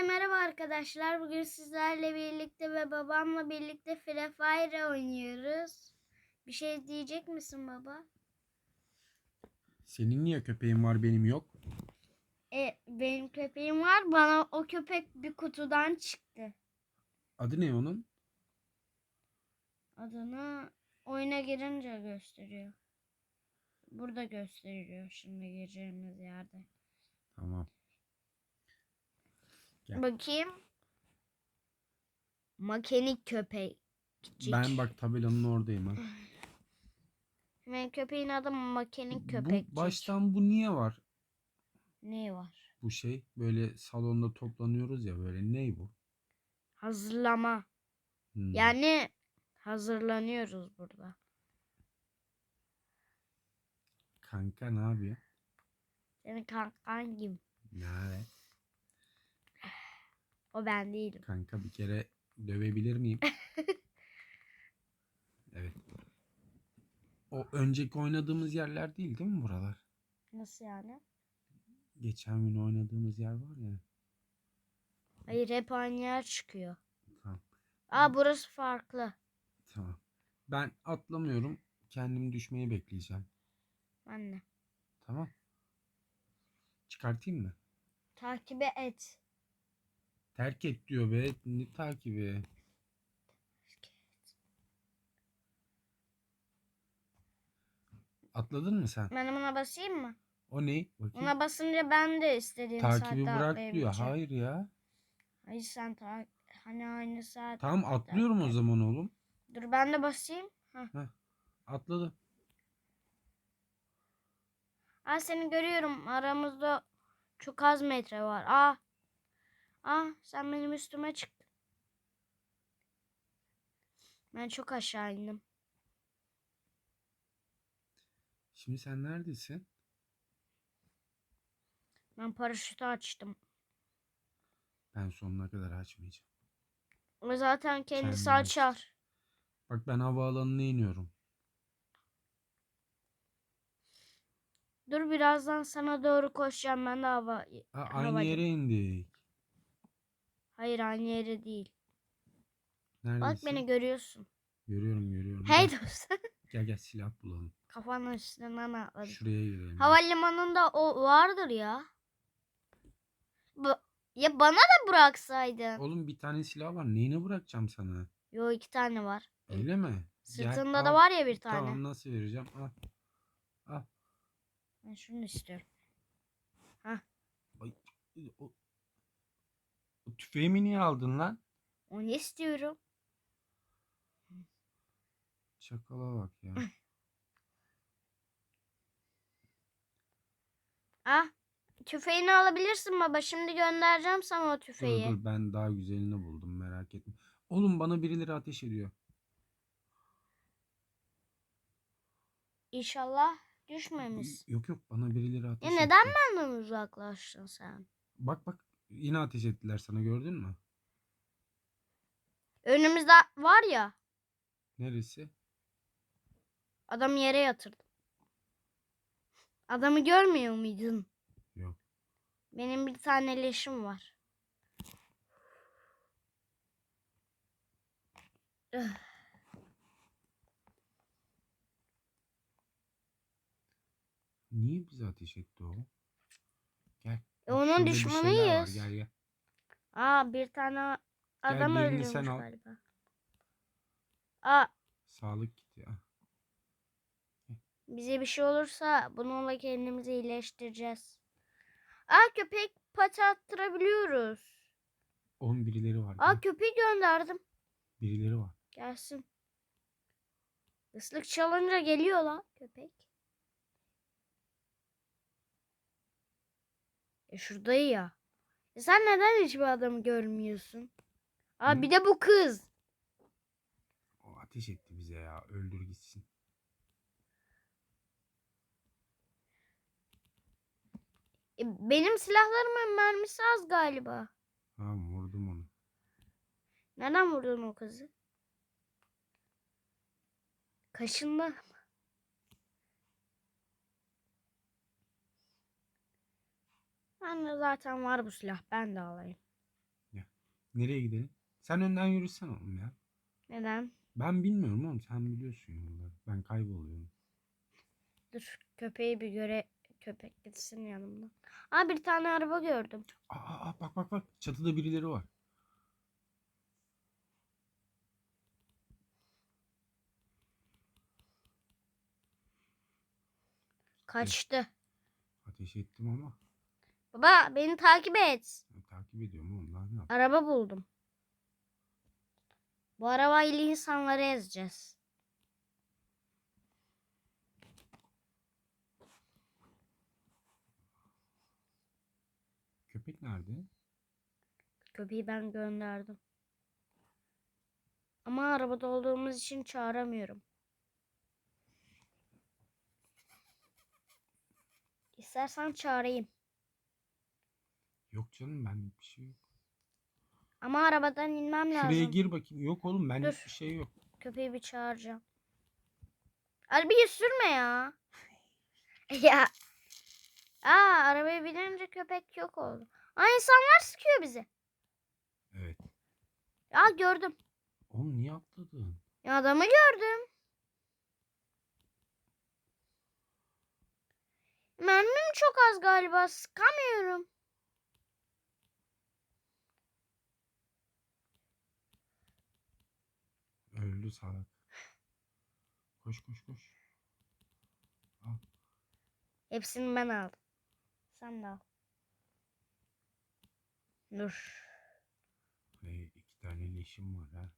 Hepinize merhaba arkadaşlar. Bugün sizlerle birlikte ve babamla birlikte Free Fire oynuyoruz. Bir şey diyecek misin baba? Senin niye köpeğin var benim yok? E, benim köpeğim var. Bana o köpek bir kutudan çıktı. Adı ne onun? Adını oyuna girince gösteriyor. Burada gösteriyor şimdi gireceğimiz yerde. Tamam. Gel. Bakayım. Makenik köpek. Ben bak tabelanın oradayım ha. Benim köpeğin adı makenik Bu köpek. baştan bu niye var? Ne var? Bu şey böyle salonda toplanıyoruz ya böyle ney bu? Hazırlama. Hmm. Yani hazırlanıyoruz burada. Kanka ne yapıyor? Senin kankan gibi. Ne? O ben değilim. Kanka bir kere dövebilir miyim? evet. O önceki oynadığımız yerler değil değil mi buralar? Nasıl yani? Geçen gün oynadığımız yer var ya. Hayır hep aynı yer çıkıyor. Tamam. Aa burası farklı. Tamam. Ben atlamıyorum. Kendim düşmeyi bekleyeceğim. Anne. Tamam. Çıkartayım mı? Takibe et. Terk et diyor be. Ne takibi? Atladın mı sen? Ben buna basayım mı? O ne? Bakayım. Buna basınca ben de istediğim Takibi saatte bırak diyor. Hayır ya. Hayır sen ta hani aynı saat. Tamam atlıyorum o zaman oğlum. Dur ben de basayım. Heh. Atladım. Aa seni görüyorum. Aramızda çok az metre var. Aa. Aa sen benim üstüme çıktın. Ben çok aşağı indim. Şimdi sen neredesin? Ben paraşütü açtım. Ben sonuna kadar açmayacağım. O zaten kendisi Kendin aç. açar. Bak ben havaalanına iniyorum. Dur birazdan sana doğru koşacağım. Ben de hava... Aa, aynı havacım. yere indik. Hayır aynı yere değil. Neredesin? Bak beni görüyorsun. Görüyorum görüyorum. Hey Gel, dostum. gel gel silah bulalım. Kafanın üstünden atladım. Şuraya girelim. Havalimanında o vardır ya. Bu... Ya bana da bıraksaydın. Oğlum bir tane silah var. Neyine bırakacağım sana? Yo iki tane var. Öyle mi? Gel, Sırtında da al. var ya bir tane. Tamam nasıl vereceğim? Al. Al. Ben şunu istiyorum. Ay, o, o tüfeğimi niye aldın lan? Onu istiyorum. Çakala bak ya. Ah. Tüfeğini alabilirsin baba. Şimdi göndereceğim sana o dur tüfeği. dur ben daha güzelini buldum merak etme. Oğlum bana birileri ateş ediyor. İnşallah düşmemiş. Yok yok bana birileri ateş Ya etti. neden benden uzaklaştın sen? Bak bak yine ateş ettiler sana gördün mü? Önümüzde var ya. Neresi? Adam yere yatırdı. Adamı görmüyor muydun? Yok. Benim bir tane leşim var. Niye bize ateş etti o? Gel. E, onun şurada bir şeyler var, düşmanıyız. Gel gel. Aa bir tane adam birini öldürmüş sen al. galiba. Aa Sağlık kiti. ah. bize bir şey olursa bununla kendimizi iyileştireceğiz. Aa köpek pati attırabiliyoruz. Oğlum birileri var. Aa gel. köpeği gönderdim. Birileri var. Gelsin. Islık çalınca geliyor lan köpek. E şurada ya. E sen neden hiçbir adamı görmüyorsun? Aa Hı? bir de bu kız. O ateş etti bize ya. Öldür gitsin. E, benim silahlarımın mermisi az galiba. Tamam vurdum onu. Neden vurdun o kızı? Kaşında. Ben de zaten var bu silah. Ben de alayım. Nereye gidelim? Sen önden yürüsen oğlum ya. Neden? Ben bilmiyorum oğlum. Sen biliyorsun yolları. Ben kayboluyorum. Dur köpeği bir göre köpek gitsin yanımdan. Aa bir tane araba gördüm. Aa, aa, bak bak bak. Çatıda birileri var. Kaçtı. Ateş ettim ama. Baba beni takip et. Ya, takip ediyorum oğlum. Daha ne yap- Araba buldum. Bu arabayla insanları ezeceğiz. Köpek nerede? Köpeği ben gönderdim. Ama arabada olduğumuz için çağıramıyorum. İstersen çağırayım. Yok canım benlik bir şey yok. Ama arabadan inmem lazım. Şuraya gir bakayım. Yok oğlum benlik Dur. bir şey yok. Köpeği bir çağıracağım. Arabayı sürme ya. ya. Aa arabaya binince köpek yok oldu. Aa insanlar sıkıyor bizi. Evet. Ya gördüm. Oğlum niye atladın? Ya adamı gördüm. Mermim çok az galiba. Sıkamıyorum. Öldü salak. Koş koş koş. Hepsini ben aldım. Sen de al. Dur. Hey, iki tane leşim var ha.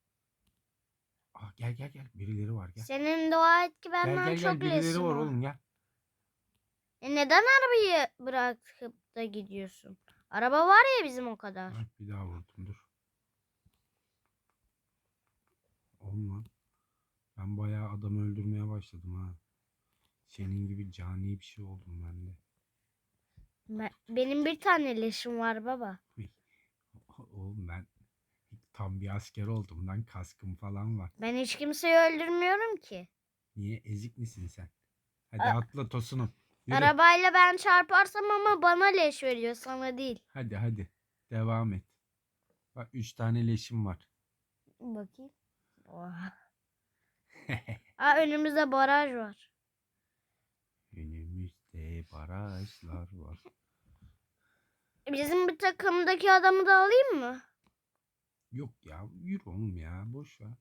Ah gel gel gel. Birileri var gel. Senin dua et ki Gel benden gel gel. çok Birileri leşim var var. oğlum gel. E neden arabayı bırakıp da gidiyorsun? Araba var ya bizim o kadar. Bak bir daha vurdum dur. Oğlum lan. Ben bayağı adam öldürmeye başladım ha. Senin gibi cani bir şey oldum ben de. Ben- benim bir tane leşim var baba. Oğlum ben tam bir asker oldum lan. Kaskım falan var. Ben hiç kimseyi öldürmüyorum ki. Niye ezik misin sen? Hadi A- atla tosunum. Yürü. Arabayla ben çarparsam ama bana leş veriyor sana değil. Hadi hadi. Devam et. Bak üç tane leşim var. Bakayım. Oha. Aa, önümüzde baraj var. Önümüzde barajlar var. Bizim bir takımdaki adamı da alayım mı? Yok ya yürü oğlum ya boş ver.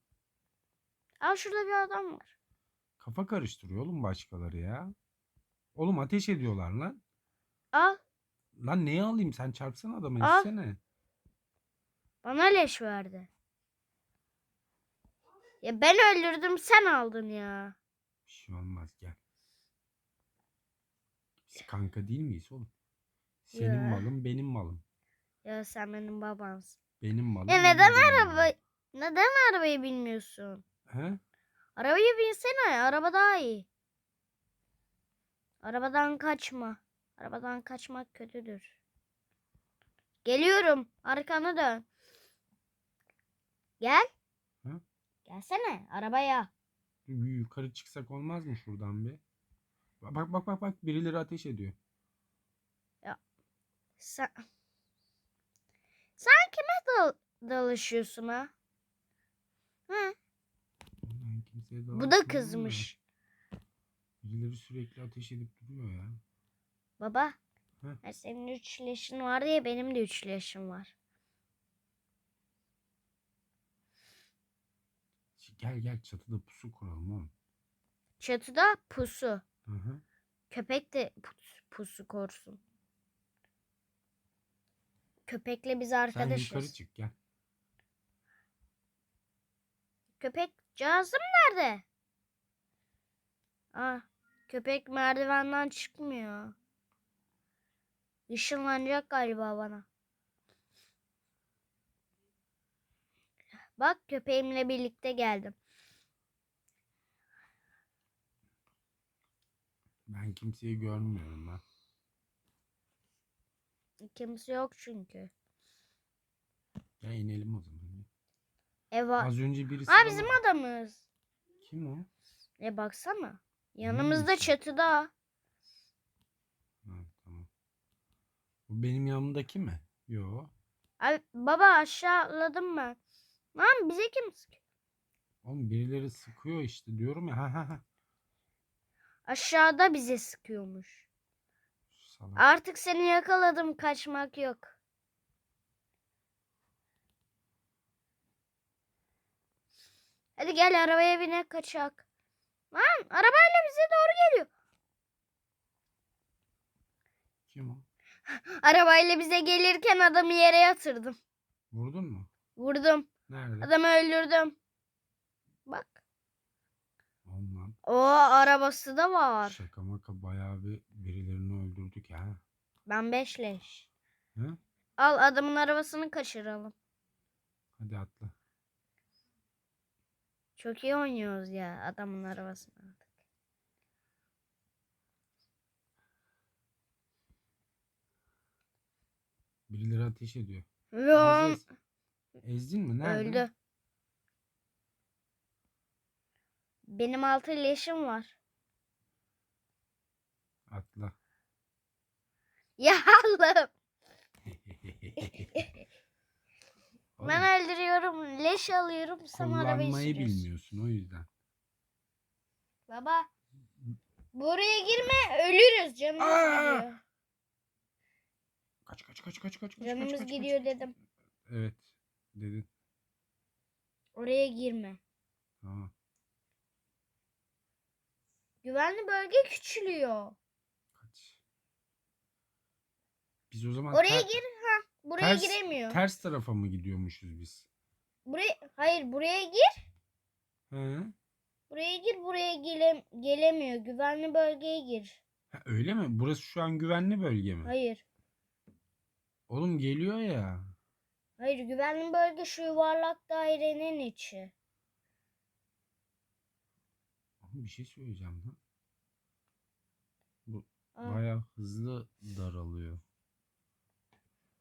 Aa şurada bir adam var. Kafa karıştırıyor oğlum başkaları ya. Oğlum ateş ediyorlar lan. Al. Lan neye alayım sen çarpsana adamı Al. etsene. Bana leş verdi. Ya ben öldürdüm sen aldın ya. Bir şey olmaz gel. Biz kanka değil miyiz oğlum? Senin Ya. malın benim malım. Ya sen benim babamsın. Benim malım. Ya benim neden malım. araba neden arabayı bilmiyorsun? He? Arabayı binsene. Araba daha iyi. Arabadan kaçma. Arabadan kaçmak kötüdür. Geliyorum. Arkanı dön. Gel. Gelsene arabaya. Yukarı çıksak olmaz mı şuradan bir? Bak bak bak bak birileri ateş ediyor. Sen, sen kime dal dalışıyorsun ha? Hı? Bu da kızmış. Birileri sürekli ateş edip duruyor ya. Baba. Hı? ha, Senin üç leşin var diye benim de üç leşim var. Gel gel çatıda pusu kuralım oğlum. Çatıda pusu. Hı hı. Köpek de pus- pusu korsun. Köpekle biz arkadaşız. Sen yukarı çık gel. Köpek cazım nerede? Ah, köpek merdivenden çıkmıyor. Işınlanacak galiba bana. Bak köpeğimle birlikte geldim. Ben kimseyi görmüyorum ben. Kimse yok çünkü. Ya inelim o zaman. Ev var. Az önce birisi Aa bizim adamız. Kim o? E baksana. Yanımızda çatıda. Ha, tamam. Bu benim yanımdaki mi? Yo. Abi, baba aşağıladım ben. Lan bize kim sıkıyor? Oğlum birileri sıkıyor işte diyorum ya. Ha ha ha. Aşağıda bize sıkıyormuş. Salak. Artık seni yakaladım kaçmak yok. Hadi gel arabaya binek kaçak. Lan arabayla bize doğru geliyor. Kim o? Arabayla bize gelirken adamı yere yatırdım. Vurdun mu? Vurdum. Nerede? Adamı öldürdüm. Bak. Lan. O arabası da var. Şaka maka bayağı bir birilerini öldürdük ha. Ben beşleş. Hı? Al adamın arabasını kaçıralım. Hadi atla. Çok iyi oynuyoruz ya adamın arabasını aldık. Birileri ateş ediyor. Ve Ezdin mi? Nerede? öldü. Benim altı leşim var. Atla. Ya Allah'ım. Ben öldürüyorum. Leş alıyorum. Sen arabayı kullanmayı sürüyorsun. bilmiyorsun o yüzden. Baba. Buraya girme ölürüz. Canımız Aa! gidiyor. Kaç kaç kaç kaç kaç kaç. kaç, Canımız kaç, gidiyor kaç. dedim. Evet. Dedin. Oraya girme. Tamam. Güvenli bölge küçülüyor. Kaç. Biz o zaman Oraya ter- gir. Ha, buraya ters, giremiyor. ters tarafa mı gidiyormuşuz biz? Buraya hayır buraya gir. He? Buraya gir. Buraya gele, gelemiyor. Güvenli bölgeye gir. Ha, öyle mi? Burası şu an güvenli bölge mi? Hayır. Oğlum geliyor ya. Hayır güvenli bölge şu yuvarlak dairenin içi. Bir şey söyleyeceğim lan. Bu Aa, bayağı hızlı daralıyor.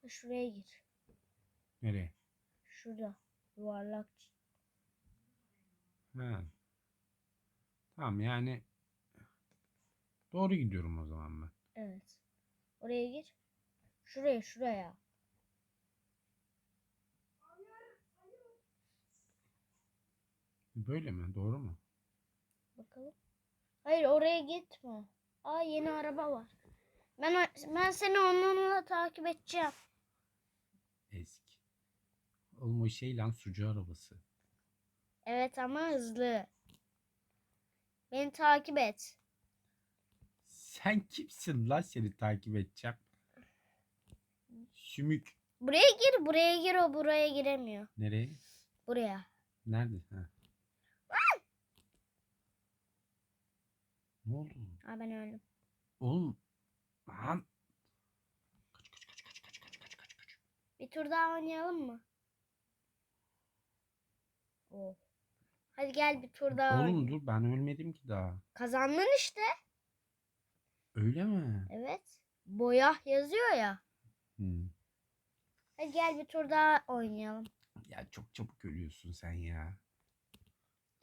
şuraya gir. Nereye? Şurada. Yuvarlak. Ha. Tamam yani doğru gidiyorum o zaman ben. Evet. Oraya gir. Şuraya şuraya. Böyle mi? Doğru mu? Bakalım. Hayır oraya gitme. Aa yeni araba var. Ben ben seni onunla takip edeceğim. Eski. Oğlum o şey lan sucu arabası. Evet ama hızlı. Beni takip et. Sen kimsin lan seni takip edeceğim? Sümük. Buraya gir, buraya gir o buraya giremiyor. Nereye? Buraya. Nerede? Ha. Ne oldu? Aa ben öldüm. Oğlum. Lan. Kaç kaç kaç kaç kaç kaç kaç kaç kaç. Bir tur daha oynayalım mı? Oh. Hadi gel bir tur daha Oğlum dur ben ölmedim ki daha. Kazandın işte. Öyle mi? Evet. Boya yazıyor ya. Hmm. Hadi gel bir tur daha oynayalım. Ya çok çabuk ölüyorsun sen ya.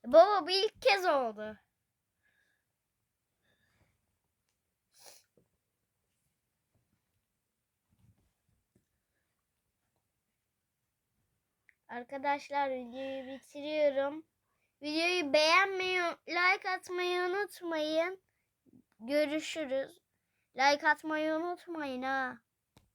Baba bu ilk kez oldu. Arkadaşlar videoyu bitiriyorum. Videoyu beğenmeyi, like atmayı unutmayın. Görüşürüz. Like atmayı unutmayın ha.